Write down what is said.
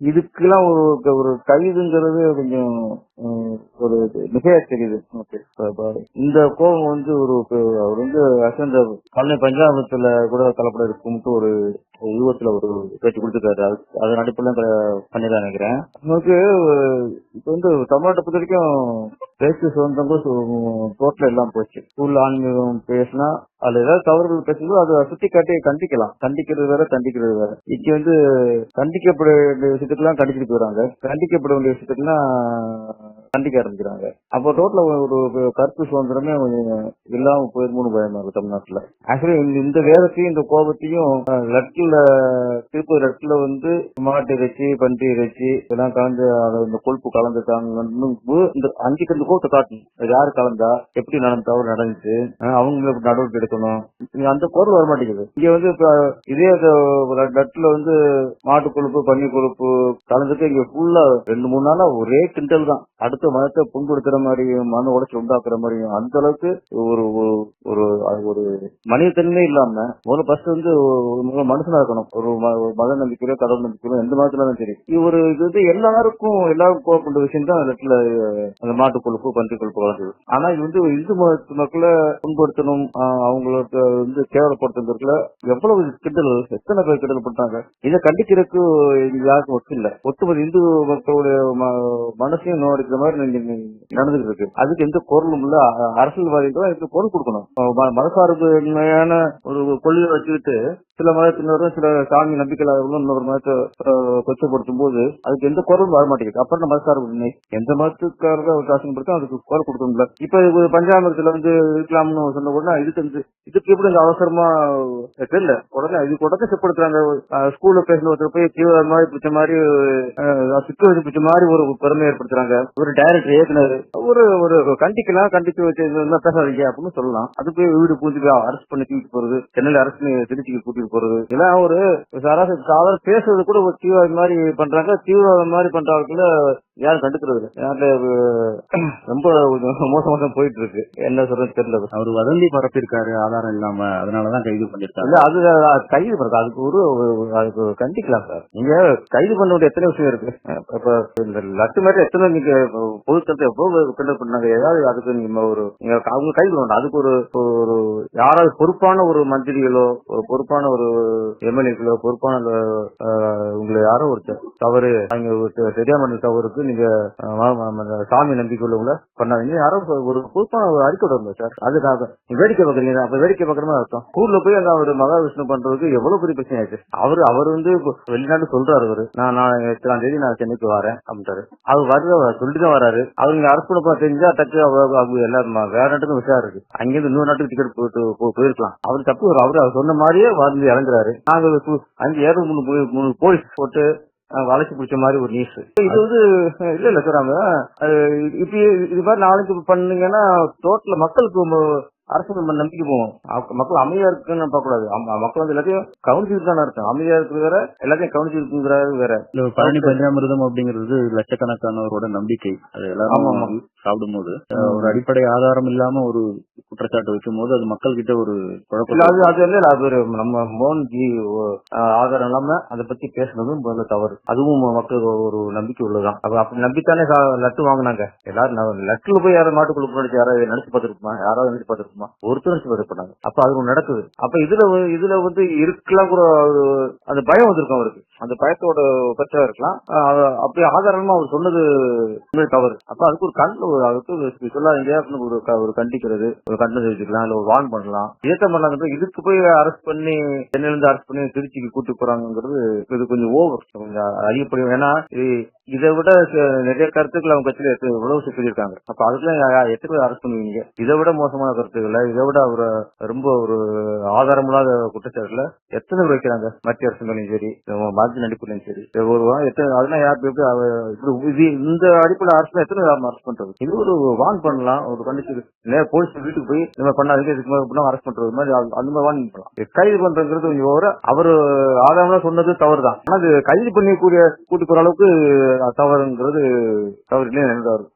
இதுக்கெல்லாம் ஒரு ஒரு கைதுங்கிறது கொஞ்சம் ஒரு மிகையா தெரியுது இந்த கோபம் வந்து ஒரு அவர் வந்து அசந்த பழனி பஞ்சாபத்துல கூட கலப்பட இருக்கும்ட்டு ஒரு யுகத்துல ஒரு பேச்சு கொடுத்துருக்காரு. அது அதன் அடிப்படையில பண்ணிதான் நினைக்கிறேன். நமக்கு இப்ப வந்து தமிழ்நாட்டை பொறுத்த வரைக்கும் பேச்சு சுதந்திரம் டோட்டல் எல்லாம் போச்சு. ஸ்கூல் ஆன்மீகம் பேசினா அதுல ஏதாவது தவறுகள் பேசும்போது அதை சுட்டி காட்டி கண்டிக்கலாம். கண்டிக்கிறது வேற கண்டிக்கிறது வேற. இங்க வந்து கண்டிக்கப்பட வேண்டிய விஷயத்துக்கெல்லாம் கண்டிச்சுட்டு போயிறாங்க கண்டிக்கப்பட வேண்டிய விஷயத்துக்கெல்லாம் கண்டிக்க ஆரம்பிக்கிறாங்க அப்போ டோட்டல ஒரு கருத்து சுதந்திரமே கொஞ்சம் இல்லாம போயிருமோனு பயமா இருக்கு தமிழ்நாட்டுல. ஆக்சுவலி இந்த வேதத்தையும் இந்த கோபத்தையும் அஹ், லட்ல திருப்பூர் லட்ல வந்து மாட்டு இறைச்சி பன்றி இறைச்சி இதெல்லாம் கலந்து அதை இந்த கொழுப்பு கலந்துட்டாங்க இந்த அஞ்சு கண்டு கோபத்தை காட்டணும். யாரு கலந்தா? எப்படி நடந்த? தவறு நடந்துச்சு. அவங்க நடவடிக்கை எடுக்கணும்? அந்த குரல் வர மாட்டேங்குது. இங்க வந்து இதே லட்ல வந்து மாட்டு கொழுப்பு பன்னி கொழுப்பு கலந்துட்டு இங்க ஃபுல்லா ரெண்டு மூணு நாளா ஒரே கிண்டல் தான். அடுத்த மதத்தை புண்படுத்துற மாதிரியும் மன உடச்சி உண்டாக்குற மாதிரியும் அந்த அளவுக்கு ஒரு ஒரு- ஒரு அது ஒரு மனிதத்தன்மை இல்லாம முதல்ல ஃபர்ஸ்ட் வந்து ஒரு மனுஷனா இருக்கணும். ஒரு ம- மத நம்பிக்கையோ கடவுள் நம்பிக்கையோ எந்த மதத்துல இருந்தாலும் சரி. இது ஒரு இது வந்து எல்லாருக்கும் எல்லாரும் கோவப்பட்ட விஷயம் தான் இடத்துல அந்த மாட்டு கொழுப்பு பன்றி கொழுப்பு வளர்ந்தது. ஆனா இது வந்து இந்து மதத்து மக்களை புண்படுத்தணும் அவங்களுக்கு வந்து கேவலப்படுத்துறதுல எவ்வளவு கிண்டல் எத்தனை பேர் கிண்டல் பண்றாங்க? இதை கண்டிக்கிறதுக்கு இது யாருக்கும் ஒத்து இல்ல. ஒட்டுமொத்த இந்து மக்களுடைய மனசையும் நோடிக்கிற மாதிரி நடந்துட்டு இருக்கு. அதுக்கு எந்த குரலும் இல்ல. அ- அரசியல்வாதிகள் இதுக்கு குரல் கொடுக்கணும். மதசார்புமையான ஒரு கொள்கையை வச்சுக்கிட்டு சில மதத்தினரும் சில சாமி நம்பிக்கையாளர்களும் இன்னொரு மதத்தை கொச்சப்படுத்தும் போது அதுக்கு எந்த குரலும் வர மாட்டேங்குது அப்புறம் நம்ம மதசார்பு இல்லை? எந்த மதத்துக்காரங்க ஒரு காசுப்படுத்தும் அதுக்கு குரல் கொடுக்கணும்ல இப்ப இது வந்து இருக்கலாம்னு சொன்ன உடனே இதுக்கு வந்து இதுக்கு எப்படி இந்த அவசரமா தெரியல. உடனே இதுக்கு உடனே செப்படுத்துறாங்க. ஸ்கூல்ல பேசுன ஒருத்தர் போய் தீவிர மாதிரி பிடிச்ச மாதிரி சிக்க வச்சு பிடிச்ச மாதிரி ஒரு பெருமை ஏற்படுத்துறாங்க. ஒரு டைரக்டர் இயக்குனர் ஒரு ஒரு கண்டிக்கலாம் கண்டிச்சு வச்சு பேசாதீங்க அப்படின்னு சொல்லலாம். அது போய் வீடு பூஜை அரெஸ்ட் பண்ணி தூக்கிட்டு போறது சென்னையில அரசு திருச்சிக்கு கூட்டிட்டு போறது. இதெல்லாம் ஒரு சராசரி சாதாரண பேசுறது கூட ஒரு தீவிரவாதி மாதிரி பண்றாங்க. தீவிரவாதம் மாதிரி பண்றவங்கள யாரும் கண்டுக்கிறது இல்லை ரொம்ப மோசமாக போயிட்டு இருக்கு என்ன சொல்றது தெரியல. அவர் வதந்தி பரப்பியிருக்காரு ஆதாரம் இல்லாம. அதனாலதான் கைது பண்ணிருக்காரு அது கைது பண்றது அதுக்கு ஒரு அதுக்கு கண்டிக்கலாம் சார். நீங்க கைது பண்ண வேண்டிய எத்தனை விஷயம் இருக்கு? இப்ப இந்த லட்டு மாதிரி எத்தனை நீங்க பொதுத்தத்தை எவ்வளவு கிண்டல் பண்ணாங்க? ஏதாவது அதுக்கு நீங்க ஒரு அவங்க கைது பண்ண வேண்டாம். அதுக்கு ஒரு ஒரு யாராவது பொறுப்பான ஒரு மந்திரிகளோ ஒரு பொறுப்பான ஒரு எம்எல்ஏக்களோ பொறுப்பான உங்களை யாரோ ஒரு தவறு அங்க தெரியாம தவறுக்கு நீங்க ம- சாமி நம்பிக்கை உள்ளவங்கள பண்ணாதீங்க. யாரோ ஒரு- பொறுப்பான ஒரு அறிக்கை விடுங்க சார். அதுக்காக வேடிக்கை பாக்குறீங்க அப்ப வேடிக்கை பாக்குற மாதிரி அர்த்தம்? ஸ்கூல்ல போய் அந்த அவர் மகாவிஷ்ணு பண்றதுக்கு எவ்வளவு பெரிய பிரச்சனை ஆயிடுச்சு. அவர் அவர் வந்து இப்ப வெளிநாட்டு சொல்றாரு அவரு. நான் நான் எத்தனாம் தேதி நான் சென்னைக்கு வரேன் அப்படின்ட்டாரு. அவர் வர்ற சொல்லிட்டு தான் வராரு. அவர் அரசு தெரிஞ்சா டக்கு அவங்க எல்லாரும் வேற நாட்டுக்கும் விஷயம் இருக்கு. அங்கிருந்து இன்னொரு நாட்டுக்கு டிக்கெட் போட்டு போயிருக்கலாம். அவர் தப்பு அவரு அவர் சொன்ன மாதிரியே வந்து இறங்குறாரு. நாங்க அஞ்சு ஏழு மூணு மூணு போலீஸ் போட்டு வளைச்சு பிடிச்ச மாதிரி ஒரு நியூஸ் இது வந்து இல்ல இல்ல சார் இப்ப இது மாதிரி நாளைக்கு பண்ணீங்கன்னா டோட்டல் மக்களுக்கு அரசு மேல நம்பிக்கை அவ- மக்கள் அமைதியா இருக்குன்னு பார்க்க கூடாது அம்ம- மக்கள் வந்து எல்லாத்தையும் கவனிச்சுட்டு தான் அர்த்தம் அமைதியா இருக்கு வேற எல்லாத்தையும் கவனிச்சுருக்குங்கிறது வேற. இல்ல பழனி பஞ்சாமிர்தம் அப்படிங்கிறது லட்சக்கணக்கானவரோட நம்பிக்கை. அது எல்லாரும். சாப்பிடும்போது ஒரு அடிப்படை ஆதாரம் இல்லாம ஒரு குற்றச்சாட்டு வைக்கும் போது அது மக்கள் கிட்ட ஒரு இல்ல குழப்பத்தை அது அது வந்து அது நம்ம மோகன்ஜி அஹ், ஆதாரம் இல்லாம அதை பத்தி பேசுனதும் முதல்ல தவறு. அதுவும் மக்களுக்கு ஒரு நம்பிக்கை உள்ளதுதான். அப்ப அப்படி நம்பித்தானே லட்டு வாங்குனாங்க. எல்லாரும் லட்டுல போய் யாரும் மாட்டுக்குள்ள யாராவது நினைச்சு பார்த்திருக்குமா? யாராவது நினைச்சு பார்த்திருக்குமா ஒருத்தர் நினைச்சு பண்ணாங்க அப்ப அது ஒண்ணு நடக்குது. அப்ப இதுல இதுல வந்து இருக்கலாம் கூட அந்த பயம் வந்திருக்கும் அவருக்கு. அந்த பயத்தோட பற்றா இருக்கலாம். அப்படி ஆதாரமா அவர் சொன்னது தவறு. அப்ப அதுக்கு ஒரு கண் அதுக்கு ஒரு சொல்லாதீங்க ஒரு க- ஒரு கண்டிக்கிறது ஒரு கண்டனம் தெரிவிச்சுக்கலாம் இல்ல ஒரு வான் பண்ணலாம். ஏத்த பண்ணலாம் இதுக்கு போய் அரெஸ்ட் பண்ணி சென்னையில இருந்து அரெஸ்ட் பண்ணி திருச்சிக்கு கூட்டு போறாங்கிறது இது கொஞ்சம் ஓவர் கொஞ்சம் அறியப்படும் ஏன்னா இதை விட நிறைய கருத்துக்கள் அவங்க கட்சியில எவ்வளவு சொல்லியிருக்காங்க அப்ப அதுக்கெல்லாம் எத்தனை பேர் அரெஸ்ட் பண்ணுவீங்க? இதை விட மோசமான கருத்துக்களை இதை விட அவர் ரொம்ப ஒரு ஆதாரமில்லாத குற்றச்சாட்டுல எத்தனை பேர் வைக்கிறாங்க? மத்திய அரசுகளையும் சரி மார்ஜின் அடிப்படையும் சரி. ஒரு வாரம் எத்தனை அதெல்லாம் யாருக்கு எப்படி இந்த அடிப்படை அரசு எத்தனை அரெஸ்ட் பண்றது? இது ஒரு வான் பண்ணலாம் ஒரு கண்டிச்சு நேர போலீஸ் வீட்டுக்கு போய் இந்த மாதிரி பண்ணாதீங்க இதுக்கு மேல அரெஸ்ட் பண்றது மாதிரி அந்த மாதிரி வான் பண்ணலாம். கைது பண்றதுங்கிறது கொஞ்சம் அவர் அவரு ஆதாரமா சொன்னது தவறு தான் ஆனா அது கைது பண்ணிக்கூடிய கூட்டு போற அளவுக்கு தவறுங்கிறது தவறு இல்லையா எனக்கு